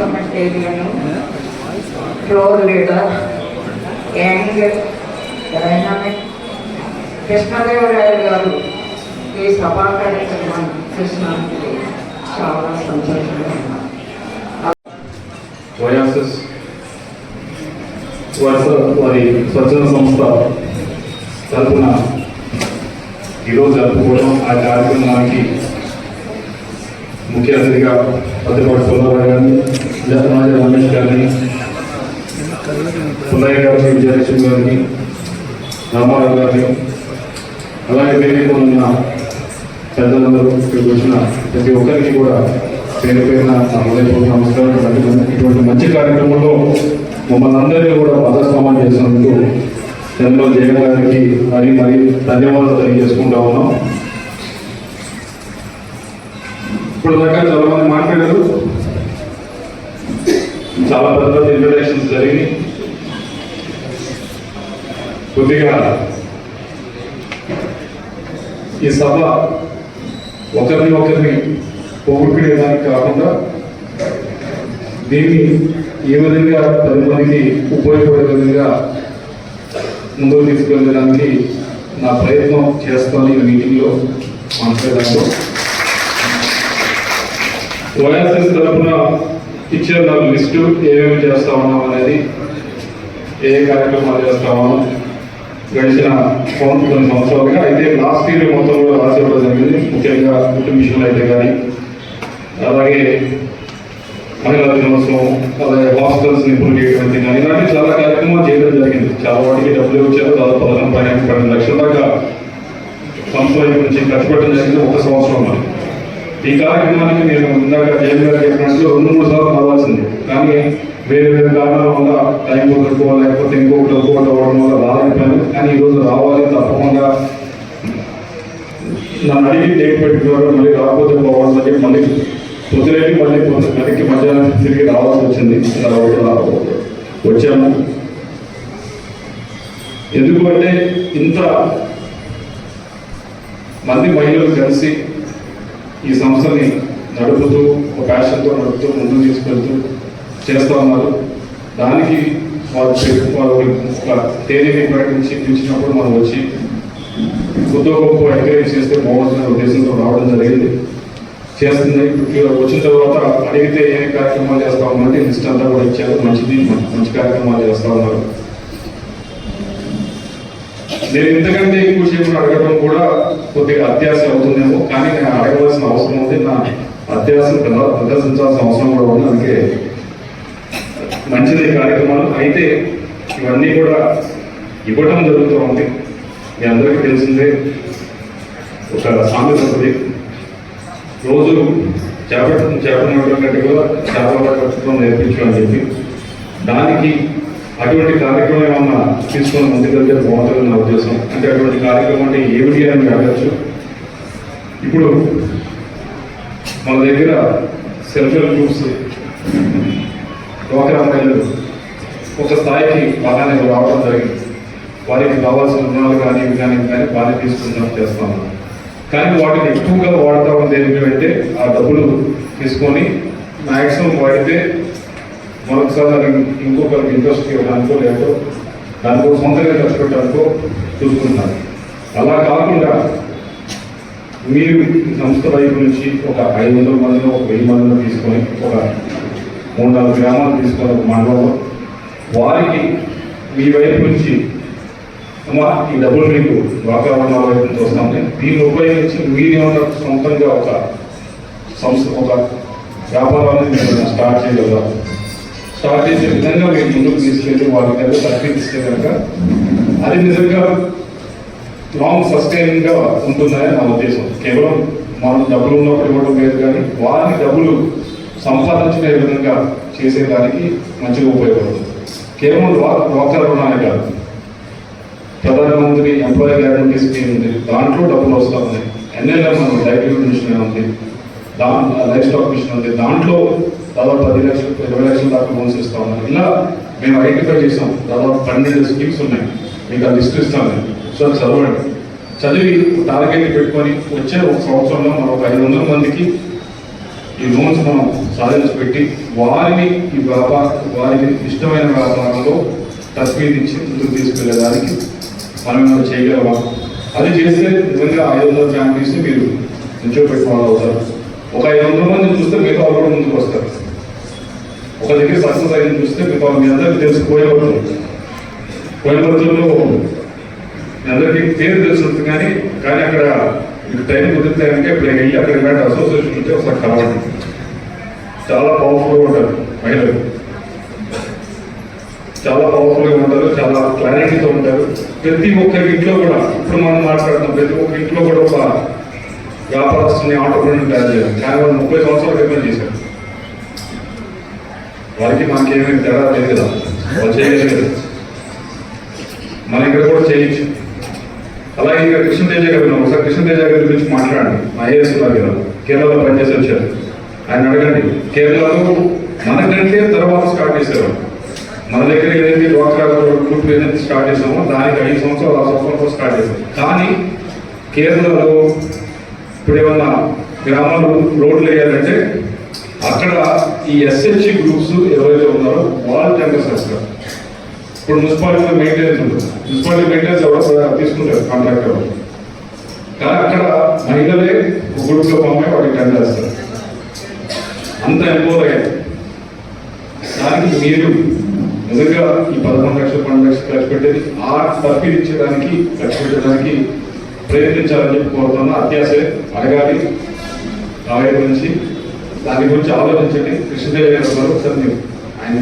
Parliamentarian floor leader young dynamic Krishnadevarayalu garu ఈ సభా కార్యక్రమాన్ని కృష్ణానికి చాలా సంతోషంగా ఉన్నాను వైఎస్ఎస్ వైఎస్ఆర్ వారి స్వచ్ఛంద సంస్థ తరఫున ఈరోజు జరుపుకోవడం ఆ కార్యక్రమానికి ముఖ్య అతిథిగా పత్రిపాటి సుబ్బారావు గారిని జగన్నాథ రమేష్ గారిని పుల్లయ్య గారిని విజయలక్ష్మి గారిని రామారావు గారిని అలాగే వేదిక ఉన్న పెద్దలందరూ ఇక్కడికి వచ్చిన ప్రతి ఒక్కరికి కూడా పేరు పేరున నా హృదయపూర్వక నమస్కారం ఇటువంటి- మంచి కార్యక్రమంలో మమ్మల్ని అందరినీ కూడా భాగస్వామ్యం చేసినందుకు చంద్ర జగన్ గారికి మరి మరి ధన్యవాదాలు తెలియజేసుకుంటా ఉన్నాం. ఇప్పుడు దాకా చాలా మంది మాట్లాడారు. చాలా పెద్ద పెద్ద ఇంట్రడక్షన్స్ జరిగి కొద్దిగా ఈ సభ ఒకరిని ఒకరిని పొగుడుకునేదానికి కాకుండా దీన్ని ఏ విధంగా పది మందికి ఉపయోగపడే విధంగా ముందుకు తీసుకెళ్ళడానికి నా ప్రయత్నం చేస్తాను ఈ మీటింగ్లో మాట్లాడడంలో వైఎస్ఎస్ తరఫున ఇచ్చిన నాకు లిస్టు ఏమేమి చేస్తా ఉన్నాం అనేది ఏ కార్యక్రమాలు చేస్తా ఉన్నాం గడిచిన కొన్ని కొన్ని సంవత్సరాలుగా. అయితే లాస్ట్ ఇయర్ మొత్తం కూడా రాసి ఇవ్వడం జరిగింది. ముఖ్యంగా కుటుంబ మిషన్లు అయితే కానీ అలాగే మహిళా దినోత్సవం అలాగే హాస్టల్స్ నిపుణులు చేయడం కానీ ఇలాంటి చాలా కార్యక్రమాలు చేయడం జరిగింది. చాలా వాటికి డబ్బులు వచ్చారు. దాదాపు పదకొండు పన్నెండు పన్నెండు లక్షల దాకా సంవత్సరం నుంచి ఖర్చు పెట్టడం జరిగింది ఒక సంవత్సరంలో. ఈ కార్యక్రమానికి నేను ఇందాక జైలు గారు చెప్పినట్లు రెండు మూడు సార్లు రావాల్సింది కానీ వేరే వేరే కారణాల వల్ల టైం కుదరకో లేకపోతే ఇంకొకటి ఒక్కొక్కటి అవ్వడం వల్ల రాలేకపోయాను కానీ ఈరోజు రావాలి తప్పకుండా. నన్ను అడిగి డేట్ పెట్టుకున్నారు మళ్ళీ రాకపోతే పోవాలని చెప్పి మళ్ళీ పొద్దులేకి మళ్ళీ పొద్దు మధ్యాహ్నం తిరిగి రావాల్సి వచ్చింది. ఇలా వచ్చాము. ఎందుకంటే ఇంత మంది మహిళలు కలిసి ఈ సంస్థని నడుపుతూ ఒక ప్యాషన్తో నడుపుతూ ముందుకు తీసుకెళ్తూ చేస్తూ ఉన్నారు. దానికి వారు వారు ఒక తేదీని ప్రకటించి పిలిచినప్పుడు మనం వచ్చి కొద్ది గొప్ప ఎంకరేజ్ చేస్తే పోవాల్సిన ఉద్దేశంతో రావడం జరిగింది. చేస్తుంది. వచ్చిన తర్వాత అడిగితే ఏ కార్యక్రమాలు చేస్తా ఉన్నారంటే లిస్ట్ అంతా కూడా ఇచ్చారు. మంచిది మంచి- మంచి కార్యక్రమాలు చేస్తా ఉన్నారు. నేను ఇంతకంటే ఎక్కువ సేపు అడగడం కూడా కొద్దిగా అత్యాశ అవుతుందేమో కానీ నేను అడగవలసిన అవసరం ఉంది. నా అత్యాసం ప్రదర్శించాల్సిన అవసరం కూడా ఉంది. అందుకే మంచిది కార్యక్రమాలు. అయితే ఇవన్నీ కూడా ఇవ్వటం జరుగుతూ ఉంది. మీ అందరికీ తెలిసిందే ఒక సామెత ఉంది. రోజు చేపట్టడం చేపట్టడం కంటే కూడా చేపల పట్టడం నేర్పించు అని చెప్పి దానికి అటువంటి కార్యక్రమం ఏమన్నా తీసుకొని ముందుకెళ్తే బాగుంటుంది నా ఉద్దేశం. అంటే అటువంటి కార్యక్రమం అంటే ఏమిటి అని అడగచ్చు. ఇప్పుడు మన దగ్గర సెల్ఫ్ హెల్ప్ గ్రూప్స్ డ్వాక్రా మహిళలు ఒక స్థాయికి బాగానే రావడం జరిగింది. వారికి కావాల్సిన రుణాలు కానీ ఇవి కానీ కానీ బాగానే తీసుకుంటాం చేస్తాం కానీ వాటిని ఎక్కువగా వాడతా ఉంది ఏంటంటే ఆ డబ్బులు తీసుకొని మ్యాక్సిమం వాడితే మరొకసారి అది ఇంకొకరికి ఇంట్రెస్ట్ ఇవ్వడానికో లేదో దానికో సొంతంగా ఖర్చు పెట్టడానికో చూసుకుంటున్నారు. అలా కాకుండా మీరు సంస్థ వైపు నుంచి ఒక ఐదు వందల మందిలో ఒక వెయ్యి మందిలో తీసుకొని ఒక మూడు నాలుగు గ్రామాలు తీసుకొని ఒక మండలంలో వారికి మీ వైపు నుంచి అమ్మా ఈ డబ్బులు మీకు వాతావరణ వైపు నుంచి వస్తామని దీన్ని ఉపయోగించి మీరేమన్నా సొంతంగా ఒక సంస్థ ఒక వ్యాపారాన్ని స్టార్ట్ చేయగలరా? స్టార్ట్ చేసే విధంగా మీరు ముందుకు తీసుకెళ్ళి వాళ్ళకి అది సర్టిఫికేట్స్ కనుక అది నిజంగా లాంగ్ సస్టైనింగ్గా ఉంటుందని నా ఉద్దేశం. కేవలం మనం డబ్బులు ఉన్నప్పుడు ఇవ్వడం లేదు కానీ వారిని డబ్బులు సంపాదించుకునే విధంగా చేసేదానికి మంచిగా ఉపయోగపడుతుంది. కేవలం డ్వాక్రా రుణాలే కాదు. ప్రధానమంత్రి ఎంప్లాయీ గ్యారంటీ స్కీమ్ ఉంది. దాంట్లో డబ్బులు వస్తూ ఉన్నాయి. ఎన్ఎల్ఎం లైఫ్ మిషన్ ఉంది దా లైఫ్ స్టాక్ మిషన్ ఉంది. దాంట్లో దాదాపు పది లక్షలు ఇరవై లక్షల దాకా లోన్స్ ఇస్తా ఉన్నారు. ఇలా మేము ఐడెంటిఫై చేసాం. దాదాపు పన్నెండు స్కీమ్స్ ఉన్నాయి. మీకు ఆ లిస్ట్ ఇస్తాను సో అది చదవండి. చదివి టార్గెట్ పెట్టుకొని వచ్చే ఒక సంవత్సరంలో మనం ఒక ఐదు వందల మందికి ఈ లోన్స్ మనం సాధించి పెట్టి వారిని ఈ వ్యాపార వారికి ఇష్టమైన వ్యాపారంలో తస్వీర్ ఇచ్చి ముందుకు తీసుకెళ్ళేదానికి మనం ఏమైనా చేయగలమా? అది చేస్తే నిజంగా ఐదు వందల ఫ్యామిలీస్ మీరు నిల్చోబెట్టుకోవాలి అవుతారు ఒక ఐదు వందల మంది చూస్తే మిగతా వాళ్ళు కూడా ముందుకు వస్తారు. ఒక దగ్గర సక్సెస్ అయింది చూస్తే మిగతా మీ అందరికీ తెలుసు కోయబడుతుంది కోయంబత్తూరులో మీ అందరికీ పేరు తెలుసు కానీ కానీ అక్కడ మీకు టైం కుదిరితే కనుక ఇప్పుడు వెళ్ళి అక్కడ ఇలాంటి అసోసియేషన్ ఉంటే ఒకసారి కలవండి. చాలా పవర్ఫుల్గా ఉంటారు మహిళలు. చాలా పవర్ఫుల్గా ఉంటారు చాలా క్లారిటీతో ఉంటారు. ప్రతి ఒక్క ఇంట్లో కూడా ఇప్పుడు మనం మాట్లాడుతున్నాం ప్రతి ఒక్క ఇంట్లో కూడా ఒక వ్యాపారస్తుని ఆంటర్ప్రీనర్ తయారు చేయడం కానీ వాళ్ళు ముప్పై సంవత్సరాలు క్రితం చేశారు. వారికి ఏమేమి తేడా లేదు కదా. వాళ్ళు చేయలేదు. మన ఇక్కడ కూడా చేయొచ్చు. అలాగే ఇంకా కృష్ణతేజ గారు ఒకసారి కృష్ణతేజ గారి గురించి మాట్లాడండి. ఐఏఎస్ ఉన్నారు కదా. కేరళలో పనిచేసి వచ్చారు. ఆయన అడగండి కేరళలో మనకంటే తర్వాత స్టార్ట్ చేసేవారు మన దగ్గర ఏదైతే డ్వాక్రా గ్రూప్ ఏదైతే స్టార్ట్ చేసామో దానికి ఐదు సంవత్సరాలు ఆరు సంవత్సరాలు స్టార్ట్ చేసాం కానీ కేరళలో ఇప్పుడు ఏమన్నా గ్రామాలు రోడ్లు వేయాలంటే అక్కడ ఈ ఎస్హెచ్సి గ్రూప్స్ ఎవరైతే ఉన్నారో వాళ్ళు టెండర్స్ వేస్తారు ఇప్పుడు మున్సిపాలిటీలో మెయింటెనెన్స్ ఉంటుంది. మున్సిపాలిటీ మెయింటెనెన్స్ ఎవరో తీసుకుంటారు కాంట్రాక్టర్ కానీ అక్కడ మహిళలే ఒక గ్రూప్లో పంపే వాళ్ళకి టెండర్ వేస్తారు అంత ఎంపోర్ అయ్యారు దానికి మీరు నిజంగా ఈ పదకొండు లక్షలు పన్నెండు లక్షలు ఖర్చు పెట్టేది ఆ తరఫీ ఖర్చు పెట్టడానికి ప్రయత్నించాలని చెప్పి కోరుతున్నా అత్యాసే అడగాలి. రావే గురించి దాని గురించి ఆలోచించండి. కృష్ణదేవి గారు ఒకసారి మీరు ఆయన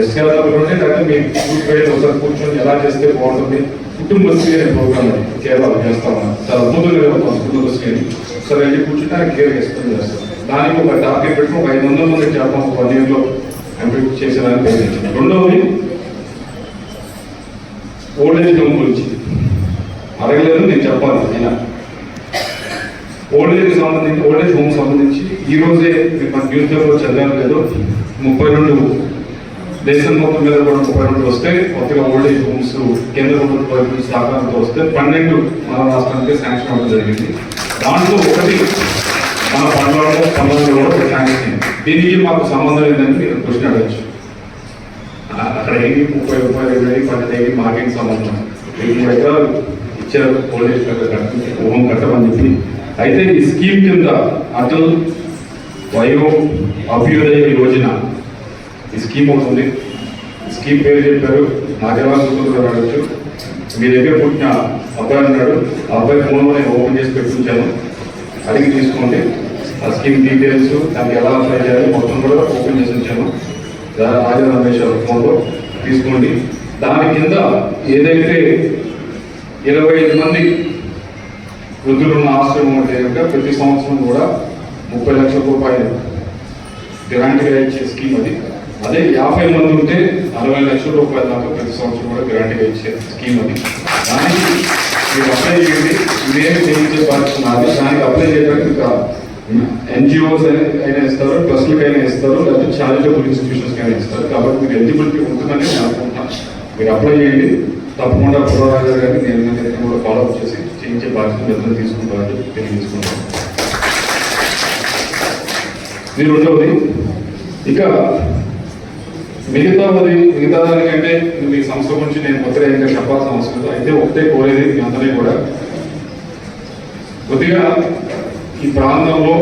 ఎస్కే ఉంటే దాన్ని మీ కూర్చోబెట్టి ఒకసారి కూర్చొని ఎలా చేస్తే బాగుంటుంది? కుటుంబ శ్రీ ప్రోగ్రామ్ కేరళలో చేస్తా ఉన్నాను చాలా అద్భుతంగా జరుగుతుంది కుటుంబ శ్రీ ఒకసారి వెళ్ళి కూర్చుంటే ఆయన కేర్ ఎక్స్ప్లెయిన్ చేస్తాను దానికి ఒక టార్గెట్ పెట్టుకుని ఒక ఐదు వందల మంది చేద్దాం ఒక వన్ ఇయర్లో కంప్లీట్ చేసేదానికి ప్రయత్నించాం. రెండవది ఓల్డ్ ఏజ్ హోమ్ గురించి అడగలేదు నేను చెప్పాలి అయినా. ఓల్డ్ సంబంధించి ఓల్డ్ ఏజ్ హోమ్ సంబంధించి ఈ రోజే మన న్యూస్ పేపర్లో చదివాను లేదు ముప్పై రెండు దేశం మొత్తం మీద కూడా ముప్పై రెండు వస్తే కొత్తగా ఓల్డ్ ఏజ్ హోమ్స్ కేంద్ర ప్రభుత్వ సహకారంతో వస్తే పన్నెండు మన రాష్ట్రానికి శాంక్షన్ అవ్వడం జరిగింది. దాంట్లో ఒకటి మన పండ్లలో పండ్లలో కూడా శాంక్షన్ దీనికి మాకు సంబంధం లేదని మీరు క్వశ్చన్ అడగచ్చు. అక్కడ ఏమి ముప్పై ముప్పై రెండు వేలు పన్నెండు ఏమి మాకేం సంబంధం. వెయ్యి మూడు ఎకరాలు ఇచ్చారు పోలీస్ కట్టి కట్టమని చెప్పి అయితే ఈ స్కీమ్ కింద అటల్ వయో అభ్యుదయ యోజన ఈ స్కీమ్ అవుతుంది స్కీమ్ పేరు చెప్పారు నాకెలా గుర్తుందో అడగచ్చు. మీ దగ్గర పుట్టిన అబ్బాయి ఉన్నాడు ఆ అబ్బాయి ఫోన్ నేను ఓపెన్ చేసి పెట్టించాను అడిగి తీసుకోండి. ఆ స్కీమ్ డీటెయిల్స్ దానికి ఎలా అప్లై చేయాలి మొత్తం కూడా ఓపెన్ చేసి ఉంచాను. రాజా రమేష్ ఫోన్లో తీసుకోండి. దాని కింద ఏదైతే ఇరవై ఐదు మంది వృద్ధులు ఉన్న ఆశ్రమం అంటే కనుక ప్రతి సంవత్సరం కూడా ముప్పై లక్షల రూపాయలు గ్రాంట్గా ఇచ్చే స్కీమ్ అది. అదే యాభై మంది ఉంటే అరవై లక్షల రూపాయల దాకా ప్రతి సంవత్సరం కూడా గ్రాంట్గా ఇచ్చే స్కీమ్ అది. దానికి మీరు అప్లై చేయండి. ఇదేమి చేయించే బాధ్యత నాది. దానికి అప్లై చేయడానికి ఇంకా ఎన్జిఓస్ అయినా ఇస్తారు ట్రస్ట్లకి అయినా ఇస్తారు లేకపోతే చారిటబుల్ ఇన్స్టిట్యూషన్స్కి అయినా ఇస్తారు. కాబట్టి మీరు ఎలిజిబిలిటీ ఉంటుందని నేను అనుకుంటున్నాను. మీరు అప్లై చేయండి. తప్పకుండా పురోరాజు గారిని నేను కూడా ఫాలో అప్ చేసి చేయించే బాధ్యత నిర్ణయం తీసుకుంటారని చెప్పి తెలియజేసుకుంటాను ఇది రెండవది ఇక మరి మిగతా దానికంటే మీ సంస్థ గురించి నేను కొత్తగా ఇంకా చెప్పాల్సిన అవసరం లేదు. అయితే ఒకటే కోరేది మీ అందరినీ కూడా. కొద్దిగా ఈ ప్రాంతంలో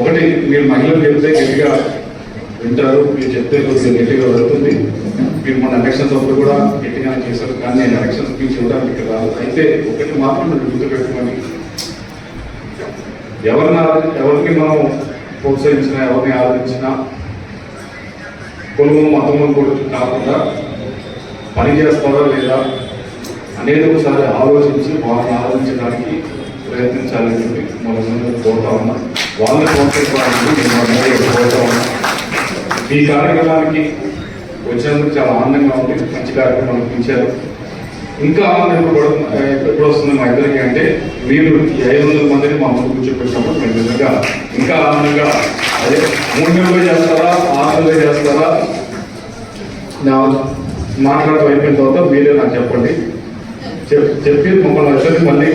ఒకటి మీరు మహిళలు గెలిస్తే గట్టిగా వింటారు మీరు చెప్తే కొద్దిగా గట్టిగా వెళ్తుంది మీరు మన ఎలక్షన్స్ అప్పుడు కూడా గట్టిగానే చేశారు. కానీ నేను ఎలక్షన్స్ స్పీచ్ ఇవ్వడానికి ఇక్కడ రాదు అయితే ఒకటి మాత్రం మీరు గుర్తుపెట్టుకొని ఎవరిని ఎవరికి ఎవరిని మనం ప్రోత్సహించినా ఎవరిని ఆదరించినా కులము మతము కూడా కాకుండా పని చేస్తారా లేదా అనేది ఒకసారి ఆలోచించి వాళ్ళని ఆలోచించడానికి ప్రయత్నించాలని చెప్పి మనం ముందు కోరుతా ఉన్నా. వాళ్ళని ప్రోత్సహించడానికి నేను కోరుతా ఉన్నా. ఈ కార్యక్రమానికి వచ్చినందుకు చాలా ఆనందంగా ఉంది. మంచి కార్యక్రమం అనిపించారు. ఇంకా ఎప్పుడు ఎప్పుడు వస్తుంది మా ఇద్దరికి అంటే మీరు ఐదు వందల మందిని మా ముందు కూర్చోపెట్టినప్పుడు మేము నిజంగా ఇంకా ఆనందంగా అదే మూడు నెలలు చేస్తారా ఆరు నెలలు చేస్తారా? నా మాట్లాడటం అయిపోయిన తర్వాత మీరే నాకు చెప్పండి. చెప్ చెప్పి మమ్మల్ని వచ్చి మళ్ళీ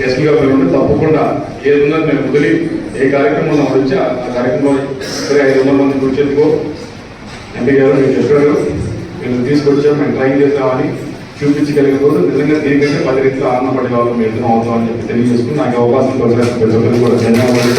గెస్ట్గా పిలవండి. తప్పకుండా ఏదున్నా మేము వదిలి ఏ కార్యక్రమం నాకు వచ్చి ఆ కార్యక్రమంలో సరే ఐదు వందల మంది కూర్చోదుకో ఎంపీ గారు మీరు చెప్పారు. మేము తీసుకొచ్చాం మేము ట్రైన్ చేస్తామని చూపించగలిగిన రోజు నిజంగా దీనికంటే పది రెట్లు ఆనందపడే వాళ్ళు మేము ఎదురు అవుతామని చెప్పి తెలియజేసుకుని నాకు అవకాశం దొరకలేదు. ప్రతి ఒక్కరికి కూడా ధన్యవాదాలు